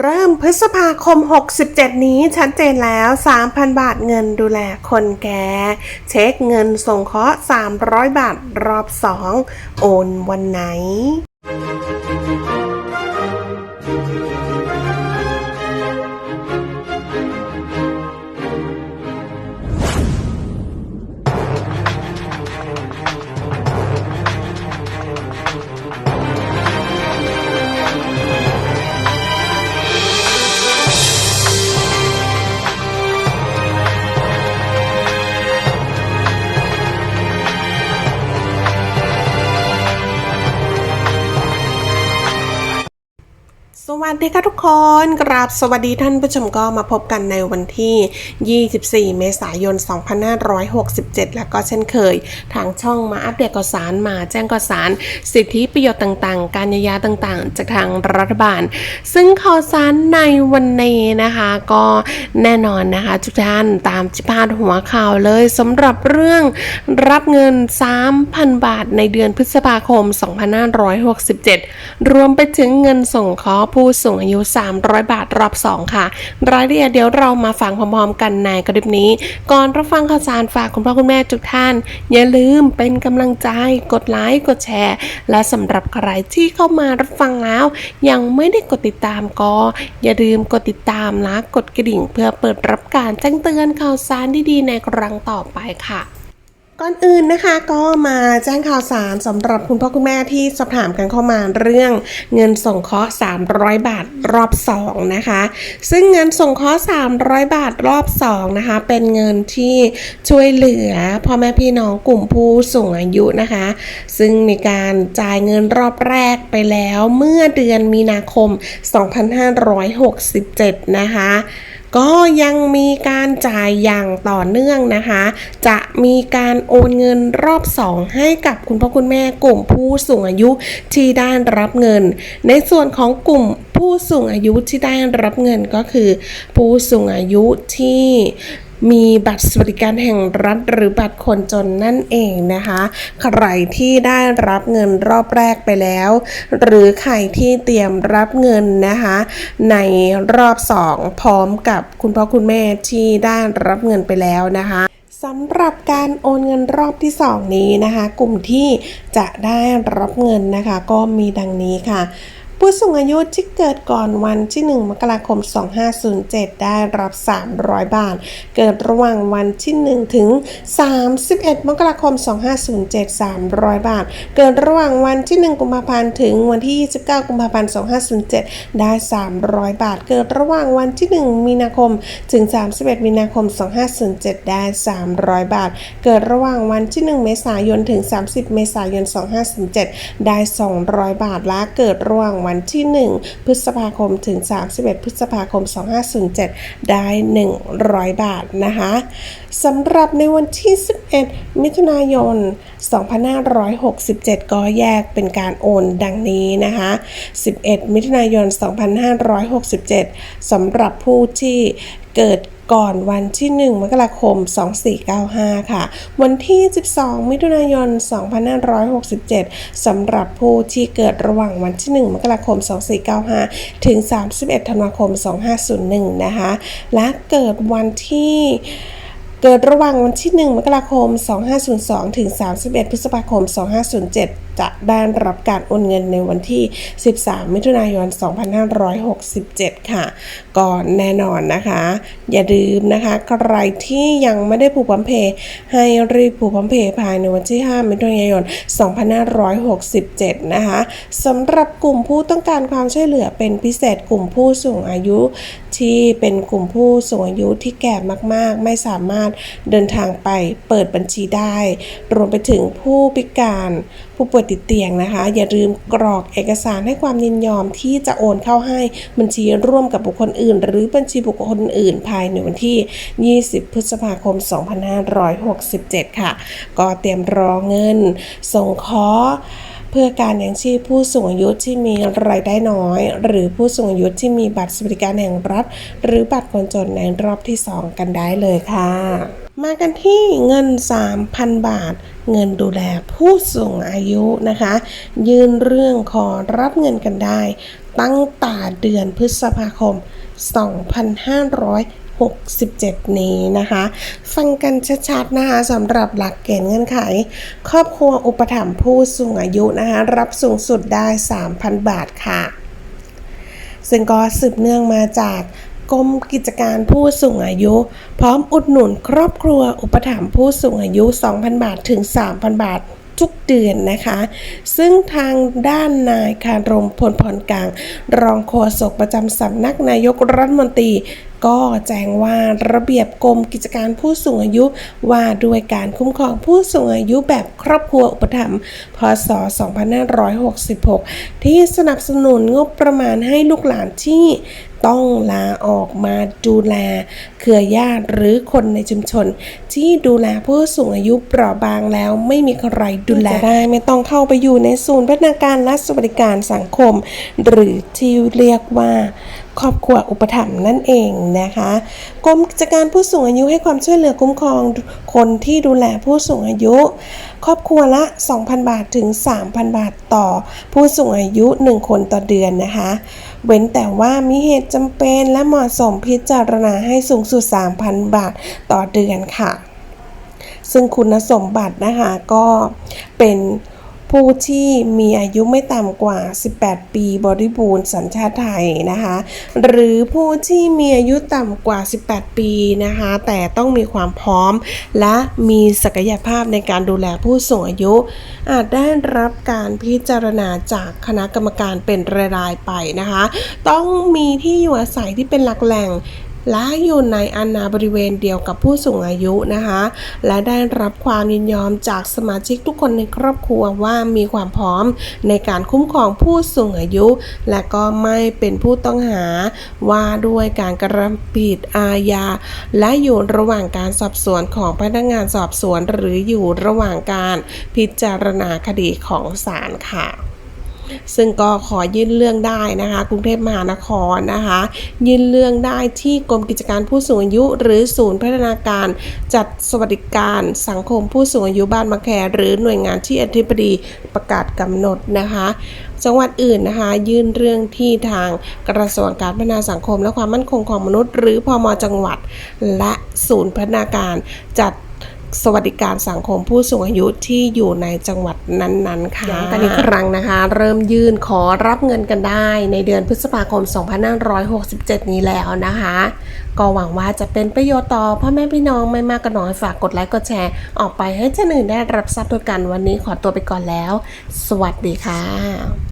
เริ่มพฤษภาคม 67 นี้ชัดเจนแล้ว 3,000 บาทเงินดูแลคนแก่เช็คเงินส่งเคาะ 300 บาทรอบ 2 โอนวันไหน ดีค่ะทุกคน กราบสวัสดีท่านผู้ชมก็มาพบกันในวันที่ 24 เมษายน 2567 แล้วก็เช่นเคย ทางช่องมาอัปเดตข่าวสารมาแจ้งข่าวสาร สิทธิประโยชน์ต่างๆ การยียวยาต่างๆ จากทางรัฐบาล ซึ่งข่าวสารในวันนี้นะคะก็แน่นอนนะคะทุกท่านตามที่พาดหัวข่าวเลยสำหรับเรื่องรับเงิน 3,000 บาทในเดือนพฤษภาคม 2567 รวมไปถึงเงินส่งเคราะห์ผู้สูงอายุ 300 บาทรอบ 2 ค่ะ รายละเอียดเดี๋ยวเรามาฟังพร้อมๆกันในคลิปนี้ ก่อนรับฟังข่าวสารฝากคุณพ่อคุณแม่ทุกท่าน อย่าลืมเป็นกำลังใจกดไลค์กดแชร์ และสำหรับใครที่เข้ามารับฟังแล้ว ยังไม่ได้กดติดตามก็ อย่าลืมกดติดตามและกดกระดิ่ง เพื่อเปิดรับการแจ้งเตือนข่าวสารดีๆในครั้งต่อไปค่ะ ก่อนอื่นนะคะก็มาแจ้งข่าวสารสำหรับคุณพ่อคุณแม่ที่สอบถามกันเข้ามาเรื่องเงินส่งเคาะ300 บาทรอบ2นะคะ ซึ่งเงินส่งเคาะ300 บาทรอบ2นะคะ เป็นเงินที่ช่วยเหลือพ่อแม่พี่น้องกลุ่มผู้สูงอายุนะคะ ซึ่งมีการจ่ายเงินรอบแรกไปแล้วเมื่อเดือนมีนาคม 2567 นะคะ ก็ยังมีการจ่ายอย่างต่อเนื่องนะคะ จะมีการโอนเงินรอบ 2 ให้กับคุณพ่อคุณแม่กลุ่มผู้สูงอายุที่ได้รับเงิน ในส่วนของกลุ่มผู้สูงอายุที่ได้รับเงินก็คือ ผู้สูงอายุที่ มีบัตรสวัสดิการแห่งรัฐหรือบัตรคนจนนั่นเองนะคะ ใครที่ได้รับเงินรอบแรกไปแล้ว หรือใครที่เตรียมรับเงินนะคะ ในรอบสองพร้อมกับคุณพ่อคุณแม่ที่ได้รับเงินไปแล้วนะคะสำหรับการโอนเงินรอบที่ 2 นี้นะคะ กลุ่มที่จะได้รับเงินนะคะ ก็มีดังนี้ค่ะ ผู้สูงอายุที่เกิดก่อนวันที่ 1 มกราคม 2507 ได้รับ 300 บาท เกิดระหว่างวันที่ 1 ถึง 31 มกราคม 2507 300 บาท เกิดระหว่างวันที่ 1 กุมภาพันธ์ ถึงวันที่ 29 กุมภาพันธ์ 2507 ได้ 300 บาท เกิดระหว่างวันที่ 1 มีนาคม ถึง 31 มีนาคม 2507 ได้ 300 บาท เกิดระหว่างวันที่ 1 เมษายน ถึง 30 เมษายน 2507 ได้ 200 บาท และเกิดระหว่างวันันที่ 1 พฤษภาคมถึง 31 พฤษภาคม 2507 ได้ 100 บาทนะคะสำหรับในวันที่ 11 มิถุนายน 2567 ก็แยกเป็นการโอนดังนี้นะคะ 11 มิถุนายน 2567 สำหรับผู้ที่เกิดก่อนวันที่ 1 มกราคม 2495 ค่ะ วันที่ 12 มิถุนายน 2567 สำหรับผู้ที่เกิดระหว่างวันที่ 1 มกราคม 2495 ถึง 31 ธันวาคม 2501 นะคะ และเกิดวันที่ เกิดระหว่างวันที่ 1 มกราคม 2502 ถึง 31 พฤษภาคม 2507 จะได้รับการโอนเงินในวันที่ 13 มิถุนายน 2567 ค่ะ ก่อนแน่นอนนะคะ อย่าลืมนะคะ ใครที่ยังไม่ได้ผูกพัมเพย์ให้รีบผูกพัมเพย์ภายในวันที่ 5 มิถุนายน 2567 นะคะสำหรับกลุ่มผู้ต้องการความช่วยเหลือเป็นพิเศษกลุ่มผู้สูงอายุที่เป็นกลุ่มผู้สูงอายุที่แก่มาก ๆ ไม่สามารถเดินทางไปเปิดบัญชีได้ รวมไปถึงผู้พิการผู้ป่วยติดเตียงนะคะ อย่าลืมกรอกเอกสารให้ความยินยอมที่จะโอนเข้าให้บัญชีร่วมกับบุคคลอื่น หรือบัญชีบุคคลอื่น ภายในวันที่ 20 พฤษภาคม 2567 ค่ะ ก็เตรียมรอเงินส่งเคราะห์ เพื่อการเลี้ยงชีพผู้สูงอายุที่มีรายได้น้อย หรือผู้สูงอายุที่มีบัตรสวัสดิการแห่งรัฐ หรือบัตรคนจนในรอบที่ 2 กันได้เลยค่ะ มากันที่เงิน 3,000 บาท เงินดูแลผู้สูงอายุนะคะ ยื่นเรื่องขอรับเงินกันได้ ตั้งแต่เดือนพฤษภาคม 2567 นี้นะคะ ฟังกันชัดๆนะคะสำหรับหลักเกณฑ์เงื่อนไข ครอบครัวอุปถัมภ์ผู้สูงอายุนะคะ รับสูงสุดได้ 3,000 บาทค่ะ ซึ่งก็สืบเนื่องมาจากกรมกิจการผู้สูงอายุ พร้อมอุดหนุนครอบครัวอุปถัมภ์ผู้สูงอายุ 2,000 บาทถึง 3,000 บาท ทุกเดือนนะคะ ซึ่งทางด้านนายคารมพลพรกลาง รองโฆษกประจำสำนักนายกรัฐมนตรีก็แจ้งว่าระเบียบกรมกิจการผู้สูงอายุว่าด้วยการคุ้มครองผู้สูงอายุแบบครอบครัวอุปถัมภ์พศ 2566 ที่สนับสนุนงบประมาณให้ลูกหลานที่ ต้องลาออกมาดูแลเครือญาติหรือคนในชุมชน ที่ดูแลผู้สูงอายุเปราะบางแล้วไม่มีใครดูแลได้ไม่ต้องเข้าไปอยู่ในศูนย์พัฒนาการและสวัสดิการสังคม หรือที่เรียกว่าครอบครัวอุปถัมภ์นั่นเองนะคะกรมกิจการผู้สูงอายุให้ความช่วยเหลือคุ้มครองคนที่ดูแลผู้สูงอายุ ครอบครัวละ 2,000 บาทถึง 3,000 บาทต่อผู้สูงอายุ 1 คนต่อเดือนนะคะ เว้นแต่ว่ามีเหตุจำเป็นและเหมาะสมพิจารณาให้สูงสุด 3,000 บาทต่อเดือนค่ะ ซึ่งคุณสมบัตินะคะก็เป็น ผู้ที่มีอายุไม่ต่ำกว่า 18 ปีบริบูรณ์สัญชาติไทยนะคะ หรือผู้ที่มีอายุต่ำกว่า 18 ปีนะคะ แต่ต้องมีความพร้อม และมีศักยภาพในการดูแลผู้สูงอายุ อาจได้รับการพิจารณาจากคณะกรรมการเป็นรายๆไปนะคะ ต้องมีที่อยู่อาศัยที่เป็นหลักแหล่ง และอยู่ในอาณาบริเวณเดียวกับผู้สูงอายุนะคะ และได้รับความยินยอมจากสมาชิกทุกคนในครอบครัวว่ามีความพร้อมในการคุ้มครองผู้สูงอายุ และก็ไม่เป็นผู้ต้องหาว่าด้วยการกระทำผิดอาญาและอยู่ระหว่างการสอบสวนของพนักงานสอบสวน หรืออยู่ระหว่างการพิจารณาคดีของศาลค่ะ ซึ่งก็ขอยื่นเรื่องได้นะคะ กรุงเทพมหานครนะคะ ยื่นเรื่องได้ที่กรมกิจการผู้สูงอายุ หรือศูนย์พัฒนาการจัดสวัสดิการสังคมผู้สูงอายุบ้านมะแคหรือหน่วยงานที่อธิบดีประกาศกำหนดนะคะจังหวัดอื่นนะคะยื่นเรื่องที่ทางกระทรวงการพัฒนาสังคม และความมั่นคงของมนุษย์ หรือพมจังหวัด และศูนย์พัฒนาการจัด สวัสดิการสังคมผู้สูงอายุที่อยู่ในจังหวัดนั้นๆค่ะย้ำกันอีกครั้งนะคะ เริ่มยื่นขอรับเงินกันได้ในเดือนพฤษภาคม 2567 นี้แล้วนะคะ ก็หวังว่าจะเป็นประโยชน์ต่อพ่อแม่พี่น้องไม่มากก็น้อยฝากกดไลค์กดแชร์ ออกไปให้เจ้าหนึ่งได้รับทราบด้วยกันวันนี้ขอตัวไปก่อนแล้ว สวัสดีค่ะ